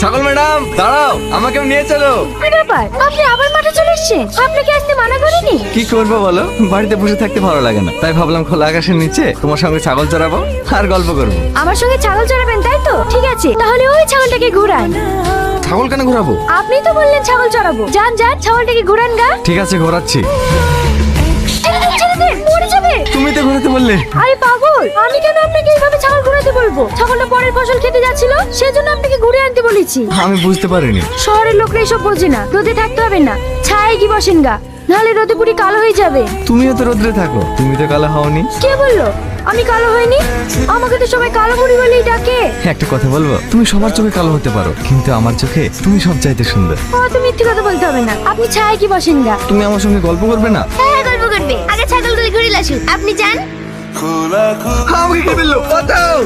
ছাগল ম্যাডাম দাঁড়াও আমাকে নিয়ে চলো। কি ব্যাপার? আপনি আবার মাঠে চলে এসেছেন? আপনাকে আসতে মানা করিনি কি করব বলো? বাড়িতে বসে থাকতে ভালো লাগে না। তাই ভাবলাম খোলা আকাশের নিচে তোমার সঙ্গে ছাগল চড়াবো আর গল্প করব। আমার সঙ্গে ছাগল চড়াবেন তাই তো? ঠিক আছে তাহলে ওই ছাগলটাকে ঘুরান। ছাগল কেন ঘোরাবো? আপনি তো বললেন ছাগল চড়াবো। যান যান ছাগলটাকে ঘুরান গা। ঠিক আছে ঘোরাচ্ছি। তুমি তো ঘোরাতে বললে। আরে পাগল আমি বলব ছাগলটা পরের ফসল খেতে যাচ্ছিল সেজন্য আপনাকে ঘুরে আনতে বলেছি। আমি বুঝতে পারিনি। শহরের লোকরা এসব বোঝে না রোদে থাকতে হবে না। ছায় কি বসেন গা নাহলে রোদে পুরি কালো হয়ে যাবে। তুমিও তো রোদ্রে থাকো তুমি তো কালো হওনি। কে বলল? আমি কালো হইনি? আমাকে তো সবাই কালো বুড়ি বলেই ডাকে। একটা কথা বলব তুমি সবার চোখে কালো হতে পারো কিন্তু আমার চোখে তুমি সব চাইতে সুন্দর। ও তুমি মিথ্যে কথা বলতে হবে না। আপনি ছায় কি বসেন গা? তুমি আমার সঙ্গে গল্প করবে না? হ্যাঁ গল্প করবে। আগে ছাগলগুলি ঘুরিয়ে আসুন আপনি যান। আমাকে কে দিল বাঁচাও